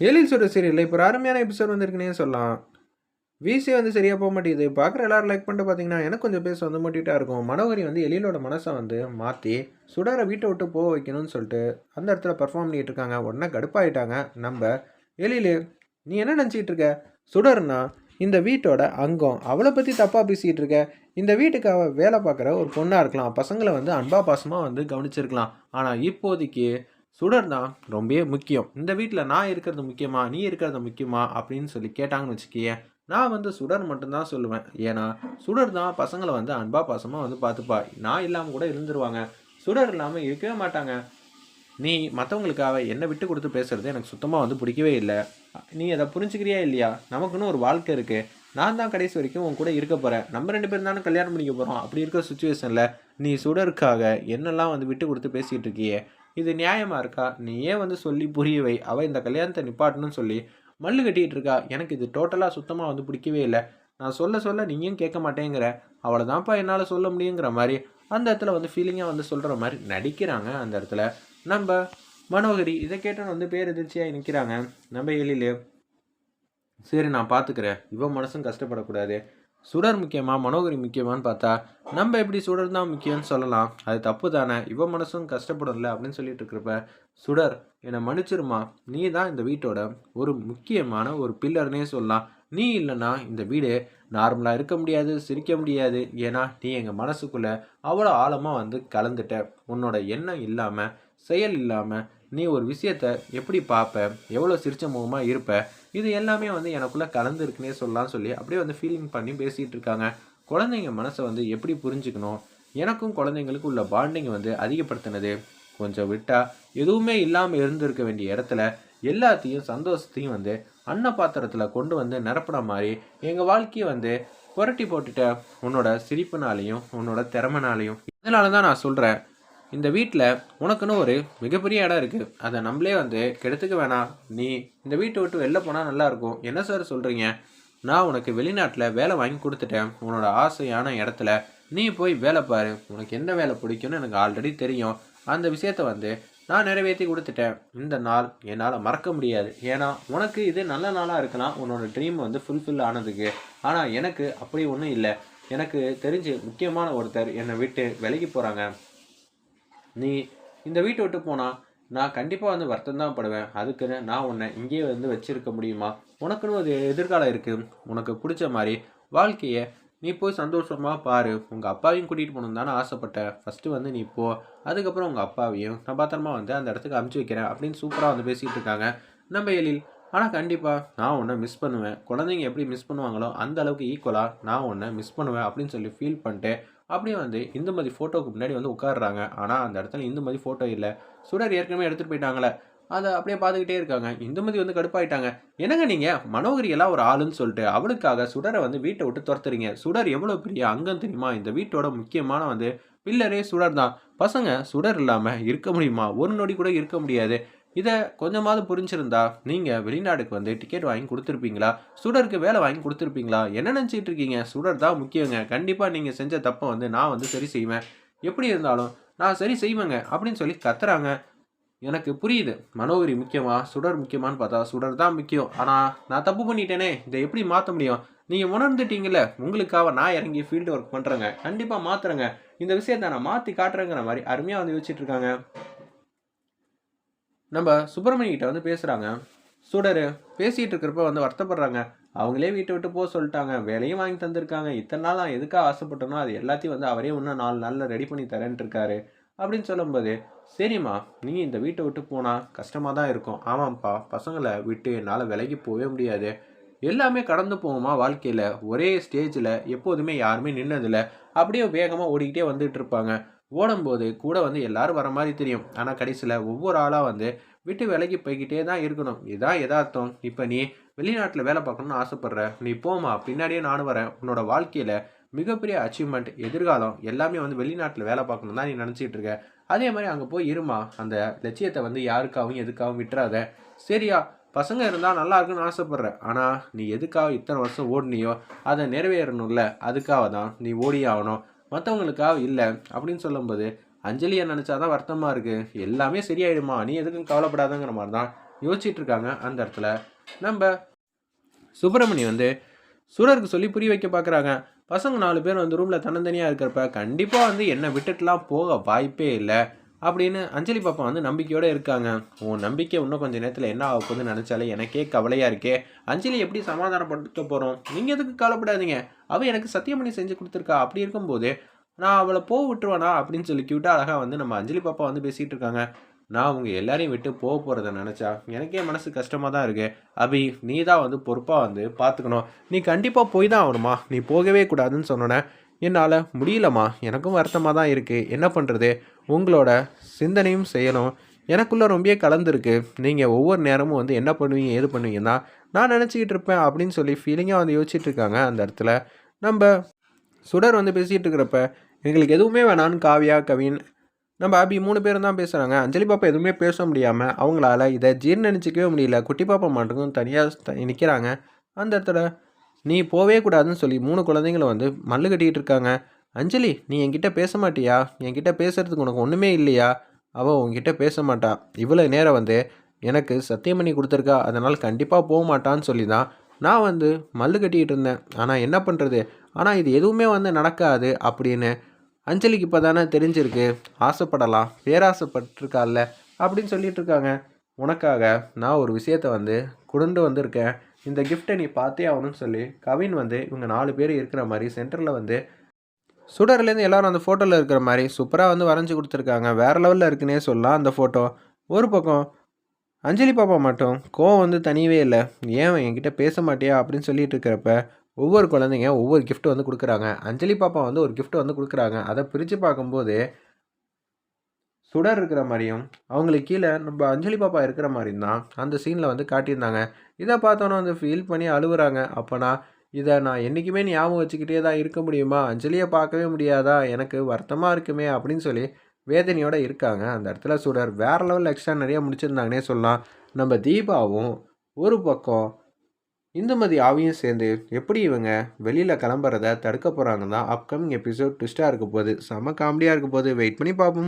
Alien சொல்கிற சீரியலில் இப்போ ஒரு அருமையான எபிசோட் வந்திருக்குன்னே சொல்லலாம். விசி வந்து சரியாக போக மாட்டேங்குது. பார்க்குற எல்லாரும் லைக் பண்ணிட்டு பார்த்தீங்கன்னா எனக்கு கொஞ்சம் பேச வந்து மோட்டிவேட்டாக இருக்கும். மனோகரி வந்து எலியலோட மனசை வந்து மாற்றி சுடரை வீட்டை விட்டு போக வைக்கணும்னு சொல்லிட்டு அந்த இடத்துல பர்ஃபார்ம் பண்ணிட்டு இருக்காங்க. உடனே கடுப்பாயிட்டாங்க. நம்ம எலியில் நீ என்ன நினச்சிக்கிட்டு இருக்க? சுடர்னா இந்த வீட்டோட அங்கம். அவளை பற்றி தப்பாக பேசிக்கிட்டு இருக்க. இந்த வீட்டுக்கு அவள் வேலை பார்க்குற ஒரு பொண்ணாக இருக்கலாம். பசங்களை வந்து அன்பா பாசமாக வந்து கவனிச்சிருக்கலாம். ஆனால் இப்போதைக்கு சுடர் தான் ரொம்பவே முக்கியம். இந்த வீட்டில் நான் இருக்கிறது முக்கியமா நீ இருக்கிறது முக்கியமா அப்படின்னு சொல்லி கேட்டாங்கன்னு வச்சுக்கியே நான் வந்து சுடர் மட்டும்தான் சொல்லுவேன். ஏன்னா சுடர் தான் பசங்களை வந்து அன்பா பாசமாக வந்து பார்த்துப்பா. நான் இல்லாமல் கூட இருந்துருவாங்க. சுடர் இல்லாமல் இருக்கவே மாட்டாங்க. நீ மற்றவங்களுக்காக என்னை விட்டு கொடுத்து பேசுகிறது எனக்கு சுத்தமாக வந்து பிடிக்கவே இல்லை. நீ அதை புரிஞ்சுக்கிறியா இல்லையா? நமக்குன்னு ஒரு வாழ்க்கை இருக்குது நான் தான் கடைசி வரைக்கும் உன் கூட இருக்க போகிறேன் நம்ம ரெண்டு பேரும் தானே கல்யாணம் பண்ணிக்க போகிறோம் அப்படி இருக்கிற சுச்சுவேஷனில் நீ சுடருக்காக என்னெல்லாம் வந்து விட்டு கொடுத்து பேசிகிட்டு இருக்கியே இது நியாயமாக இருக்கா? நீ ஏன் வந்து சொல்லி புரியவை அவள் இந்த கல்யாணத்தை நிப்பாட்டணும்னு சொல்லி மல்லு கட்டிகிட்டு இருக்கா. எனக்கு இது டோட்டலாக சுத்தமாக வந்து பிடிக்கவே இல்லை. நான் சொல்ல சொல்ல நீயும் கேட்க மாட்டேங்கிற. அவளை தான்ப்பா என்னால் சொல்ல முடியுங்கிற மாதிரி அந்த இடத்துல வந்து ஃபீலிங்காக வந்து சொல்கிற மாதிரி நடிக்கிறாங்க அந்த இடத்துல. நம்ம மனோகரி இதை கேட்டோன்னு வந்து பேர் எதிர்ச்சியாக நிற்கிறாங்க நம்ம எழில் சரி நான் பார்த்துக்கிறேன் இவன் மனசும் கஷ்டப்படக்கூடாது. சுடர் முக்கியமா மனோகரி முக்கியமான்னு பார்த்தா நம்ம எப்படி சுடர் தான் முக்கியம்னு சொல்லலாம். அது தப்பு தானே. இவன் மனசும் கஷ்டப்படும்ல அப்படின்னு சொல்லிட்டு இருக்கிறப்ப சுடர் என்னை மன்னிச்சிருமா? நீ தான் இந்த வீட்டோட ஒரு முக்கியமான ஒரு பில்லர்னே சொல்லலாம். நீ இல்லைன்னா இந்த வீடு நார்மலாக இருக்க முடியாது சிரிக்க முடியாது. ஏன்னா நீ எங்கள் மனசுக்குள்ளே அவ்வளோ ஆழமாக வந்து கலந்துட்ட. உன்னோட எண்ணம் இல்லாமல் செயல் இல்லாமல் நீ ஒரு விஷயத்த எப்படி பார்ப்ப எவ்வளோ சிரிச்ச முகமாக இருப்ப? இது எல்லாமே வந்து எனக்குள்ளே கலந்துருக்குன்னே சொல்லலாம் சொல்லி அப்படியே வந்து ஃபீலிங் பண்ணி பேசிகிட்டு இருக்காங்க. குழந்தைங்க மனசை வந்து எப்படி புரிஞ்சுக்கணும்? எனக்கும் குழந்தைங்களுக்கு உள்ள பாண்டிங் வந்து அதிகப்படுத்தினது. கொஞ்சம் விட்டால் எதுவுமே இல்லாமல் இருந்திருக்க வேண்டிய இடத்துல எல்லாத்தையும் சந்தோஷத்தையும் வந்து அன்ன பாத்திரத்தில் கொண்டு வந்து நிரப்புன மாதிரி எங்கள் வாழ்க்கையை வந்து புரட்டி போட்டுட்ட. உன்னோட சிரிப்புனாலையும் உன்னோட திறமைனாலையும். இதனால தான் நான் சொல்கிறேன் இந்த வீட்டில் உனக்குன்னு ஒரு மிகப்பெரிய இடம் இருக்குது அதை நம்மளே வந்து கெடுத்துக்க வேணாம். நீ இந்த வீட்டை விட்டு வெளில போனால் நல்லாயிருக்கும் என்ன சார் சொல்கிறீங்க நான் உனக்கு வெளிநாட்டில் வேலை வாங்கி கொடுத்துட்டேன். உன்னோட ஆசையான இடத்துல நீ போய் வேலை பாரு. உனக்கு என்ன வேலை பிடிக்கும்னு எனக்கு ஆல்ரெடி தெரியும். அந்த விஷயத்த வந்து நான் நிறைவேற்றி கொடுத்துட்டேன். இந்த நாள் என்னால் மறக்க முடியாது. ஏன்னா உனக்கு இது நல்ல நாளாக இருக்கலாம். உன்னோட ட்ரீம் வந்து ஃபுல்ஃபில் ஆனதுக்கு. ஆனால் எனக்கு அப்படி ஒன்றும் இல்லை. எனக்கு தெரிஞ்சு முக்கியமான ஒருத்தர் என்னை விட்டு விலகி போகிறாங்க நீ இந்த வீட்டை விட்டு போனால் நான் கண்டிப்பாக வந்து வருத்தம் தான் படுவேன். அதுக்குன்னு நான் உன்னை இங்கேயே வந்து வச்சுருக்க முடியுமா? உனக்குன்னு ஒரு எதிர்காலம் இருக்குது உனக்கு பிடிச்ச மாதிரி வாழ்க்கையை நீ போய் சந்தோஷமாக பாரு. உங்கள் அப்பாவையும் கூட்டிகிட்டு போகணுன்னு தானே ஆசைப்பட்டேன். ஃபஸ்ட்டு வந்து நீ போ. அதுக்கப்புறம் உங்கள் அப்பாவையும் நான் பத்திரமா வந்து அந்த இடத்துக்கு அமுச்சு வைக்கிறேன் அப்படின்னு சூப்பராக வந்து பேசிகிட்டு இருக்காங்க. நம்ம எழில் ஆனால் கண்டிப்பாக நான் உன்னை மிஸ் பண்ணுவேன். குழந்தைங்க எப்படி மிஸ் பண்ணுவாங்களோ அந்த அளவுக்கு ஈக்குவலாக நான் உன்னை மிஸ் பண்ணுவேன் அப்படின்னு சொல்லி ஃபீல் பண்ணிட்டு அப்படியே வந்து இந்துமதி ஃபோட்டோவுக்கு முன்னாடி வந்து உட்காடுறாங்க ஆனால் அந்த இடத்துல இந்துமதி ஃபோட்டோ இல்லை. சுடர் ஏற்கனவே எடுத்துகிட்டு போயிட்டாங்களே. அதை அப்படியே பார்த்துக்கிட்டே இருக்காங்க. இந்துமதி வந்து கடுப்பாயிட்டாங்க. என்னங்க நீங்கள் மனோகரியெல்லாம் ஒரு ஆளுன்னு சொல்லிட்டு அவளுக்காக சுடரை வந்து வீட்டை விட்டு துரத்துறீங்க. சுடர் எவ்வளோ பெரிய அங்கம் தெரியுமா? இந்த வீட்டோட முக்கியமான வந்து பில்லரே சுடர் தான் பசங்க சுடர் இல்லாமல் இருக்க முடியுமா? ஒரு நொடி கூட இருக்க முடியாது. இதை கொஞ்சமாவது புரிஞ்சிருந்தா நீங்கள் வெளிநாடுக்கு வந்து டிக்கெட் வாங்கி கொடுத்துருப்பீங்களா? சுடருக்கு வேலை வாங்கி கொடுத்துருப்பீங்களா? என்ன நினச்சிட்டு இருக்கீங்க? சுடர் தான் முக்கியங்க. கண்டிப்பாக நீங்கள் செஞ்ச தப்பை வந்து நான் வந்து சரி செய்வேன். எப்படி இருந்தாலும் நான் சரி செய்வேங்க அப்படின்னு சொல்லி கத்துறாங்க. எனக்கு புரியுது. மனோகரி முக்கியமா? சுடர் முக்கியமான்னு பார்த்தா சுடர் தான் முக்கியம். ஆனால் நான் தப்பு பண்ணிட்டேனே? இதை எப்படி மாற்ற முடியும்? நீங்கள் உணர்ந்துட்டீங்கல்ல? உங்களுக்காக நான் இறங்கி ஃபீல்டு ஒர்க் பண்ணுறேங்க கண்டிப்பாக மாற்றுறேங்க இந்த விஷயத்தை நான் மாற்றி காட்டுறேங்கிற மாதிரி அருமையாக வந்து யோசிச்சுட்டு இருக்காங்க. நம்ம சுப்பிரமணியிட்ட வந்து பேசுகிறாங்க சுடர் பேசிகிட்டு இருக்கிறப்ப வந்து வருத்தப்படுறாங்க. அவங்களே வீட்டை விட்டு போக சொல்லிட்டாங்க. வேலையும் வாங்கி தந்திருக்காங்க. இத்தனை நாள் நான் எதுக்காக ஆசைப்பட்டனோ அது எல்லாத்தையும் வந்து அவரே இன்னும் நாலு நாளில் ரெடி பண்ணி தரேன்ட்டு இருக்காரு. அப்படின்னு சொல்லும்போது சரிம்மா நீ இந்த வீட்டை விட்டு போனால் கஷ்டமாக தான் இருக்கும். ஆமாம்ப்பா பசங்களை விட்டு என்னால் விலகி போகவே முடியாது. எல்லாமே கடந்து போகுமா வாழ்க்கையில்? ஒரே ஸ்டேஜில் எப்போதுமே யாருமே நின்னதில்லை. அப்படியே வேகமாக ஓடிக்கிட்டே வந்துட்டு இருப்பாங்க. ஓடும்போது கூட வந்து எல்லாரும் வர மாதிரி தெரியும். ஆனால் கடைசியில் ஒவ்வொரு ஆளாக வந்து விட்டு விலகி போய்கிட்டே தான் இருக்கணும். இதுதான் எதார்த்தம். இப்போ நீ வெளிநாட்டில் வேலை பார்க்கணும்னு ஆசைப்பட்ற நீ போமா பின்னாடியே நானும் வரேன். உன்னோட வாழ்க்கையில் மிகப்பெரிய அச்சீவ்மெண்ட் எதிர்காலம் எல்லாமே வந்து வெளிநாட்டில் வேலை பார்க்கணும் தான் நீ நினச்சிட்டு இருக்க. அதே மாதிரி அங்கே போய் இருமா. அந்த லட்சியத்தை வந்து யாருக்காகவும் எதுக்காகவும் விட்டுறாத. சரியா பசங்க இருந்தால் நல்லா இருக்குன்னு ஆசைப்பட்ற. ஆனால் நீ எதுக்காக இத்தனை வருஷம் ஓடினியோ அதை நிறைவேறணும்ல. அதுக்காக தான் நீ ஓடி ஆகணும். மற்றவங்களுக்காக இல்லை. அப்படின்னு சொல்லும்போது அஞ்சலியை நினச்சாதான் வருத்தமாக இருக்குது எல்லாமே சரியாயிடுமா? நீ எதுக்கும் கவலைப்படாதங்கிற மாதிரி தான் யோசிச்சுட்டு இருக்காங்க அந்த இடத்துல. நம்ம சுப்பிரமணி வந்து சுடருக்கு சொல்லி புரிய வைக்க பார்க்குறாங்க பசங்க நாலு பேர் வந்து ரூமில் தன்னந்தனியாக இருக்கிறப்ப கண்டிப்பாக வந்து என்னை விட்டுட்டுலாம் போக வாய்ப்பே இல்லை. அப்படின்னு அஞ்சலி பாப்பா வந்து நம்பிக்கையோடு இருக்காங்க. உன் நம்பிக்கை இன்னும் கொஞ்சம் நேரத்தில் என்ன ஆக போகுதுன்னு நினச்சாலே எனக்கே கவலையாக இருக்கே. அஞ்சலி எப்படி சமாதானப்படுத்த போகிறோம் நீங்கள் எதுக்கு கவலைப்படாதீங்க. அவள் எனக்கு சத்தியம் பண்ணி செஞ்சு கொடுத்துருக்கா. அப்படி இருக்கும்போது நான் அவளை போக விட்டுருவானா? அப்படின்னு சொல்லி கியூட்டாக அழகாக வந்து நம்ம அஞ்சலி பாப்பா வந்து பேசிகிட்டு இருக்காங்க. நான் அவங்க எல்லாரையும் விட்டு போக போகிறத நினச்சா எனக்கே மனசு கஷ்டமாக தான் இருக்குது அபி நீ தான் வந்து பொறுப்பாக வந்து பார்த்துக்கணும் நீ கண்டிப்பாக போய் தான் ஆகணுமா? நீ போகவே கூடாதுன்னு சொன்னோன்னே என்னால் முடியலம்மா. எனக்கும் வருத்தமாக தான் இருக்குது என்ன பண்ணுறது உங்களோட சிந்தனையும் செய்யணும் எனக்குள்ளே ரொம்பவே கலந்துருக்கு. நீங்கள் ஒவ்வொரு நேரமும் வந்து என்ன பண்ணுவீங்க ஏது பண்ணுவீங்கன்னா நான் நினச்சிக்கிட்டு இருப்பேன் அப்படின்னு சொல்லி ஃபீலிங்காக வந்து யோசிச்சுட்டு இருக்காங்க அந்த இடத்துல. நம்ம சுடர் வந்து பேசிகிட்டு இருக்கிறப்ப எங்களுக்கு எதுவுமே வேணான்னு காவியா கவின் நம்ம அபி மூணு பேரும் தான் பேசுகிறாங்க அஞ்சலி பாப்பா எதுவுமே பேச முடியாமல் அவங்களால இதை ஜீர்ணிச்சிக்கவே முடியல. குட்டி பாப்பா மட்டும் தனியாக நிற்கிறாங்க அந்த இடத்துல நீ போவே கூடாதுன்னு சொல்லி மூணு குழந்தைங்களை வந்து மல்லு கட்டிக்கிட்டு இருக்காங்க. அஞ்சலி நீ என்கிட்ட பேச மாட்டியா? என்கிட்ட பேசுறதுக்கு உனக்கு ஒன்றுமே இல்லையா? அவள் உன்கிட்ட பேச மாட்டா. இவ்வளோ நேரம் வந்து எனக்கு சத்தியமணி கொடுத்துருக்கா. அதனால் கண்டிப்பாக போக மாட்டான்னு சொல்லி தான் நான் வந்து மல்லு கட்டிக்கிட்டு இருந்தேன். ஆனால் என்ன பண்ணுறது ஆனால் இது எதுவுமே வந்து நடக்காது அப்படின்னு அஞ்சலிக்கு இப்போ தானே தெரிஞ்சிருக்கு. ஆசைப்படலாம். பேராசைப்பட்டிருக்கால்ல அப்படின்னு சொல்லிட்டு இருக்காங்க. உனக்காக நான் ஒரு விஷயத்த வந்து கொண்டு வந்திருக்கேன். இந்த கிஃப்ட்டை நீ பார்த்தே ஆகணும்னு சொல்லி கவின் வந்து இவங்க நாலு பேர் இருக்கிற மாதிரி சென்டரில் வந்து சுடர்லேருந்து எல்லோரும் அந்த ஃபோட்டோவில் இருக்கிற மாதிரி சூப்பராக வந்து வரைஞ்சி கொடுத்துருக்காங்க. வேறு லெவலில் இருக்குன்னே சொல்லலாம் அந்த ஃபோட்டோ ஒரு பக்கம் அஞ்சலி பாப்பா மட்டும் கோவம் வந்து தனியவே இல்லை. ஏன் என்கிட்ட பேச மாட்டியா அப்படின்னு சொல்லிட்டு இருக்கிறப்ப ஒவ்வொரு குழந்தைங்க ஒவ்வொரு கிஃப்ட் வந்து கொடுக்குறாங்க. அஞ்சலி பாப்பா வந்து ஒரு கிஃப்ட் வந்து கொடுக்குறாங்க. அதை பிரித்து பார்க்கும்போது சுடர் இருக்கிற மாதிரியும் அவங்களுக்கு கீழே நம்ம அஞ்சலி பாப்பா இருக்கிற மாதிரியும் தான் அந்த சீனில் வந்து காட்டியிருந்தாங்க. இதை பார்த்தோன்னே வந்து ஃபீல் பண்ணி அழுகுறாங்க அப்போனா இதை நான் என்றைக்குமே ஞாபகம் வச்சுக்கிட்டே தான் இருக்க முடியுமா? அஞ்சலியை பார்க்கவே முடியாதா? எனக்கு வருத்தமாக இருக்குமே அப்படின்னு சொல்லி வேதனையோடு இருக்காங்க. அந்த இடத்துல சுடர் வேறு லெவலில் எக்ஸ்ட்ரா நிறைய முடிச்சிருந்தாங்கன்னே சொல்லலாம். நம்ம தீபாவும் ஒரு பக்கம் இந்துமதி ஆவியும் சேர்ந்து எப்படி இவங்க வெளியில் கிளம்புறத தடுக்க போகிறாங்க தான் அப்கமிங் எபிசோட் ட்விஸ்ட்டாக இருக்க போகுது. செம்ம காமெடியாக இருக்க போகுது. வெயிட் பண்ணி பார்ப்போம்.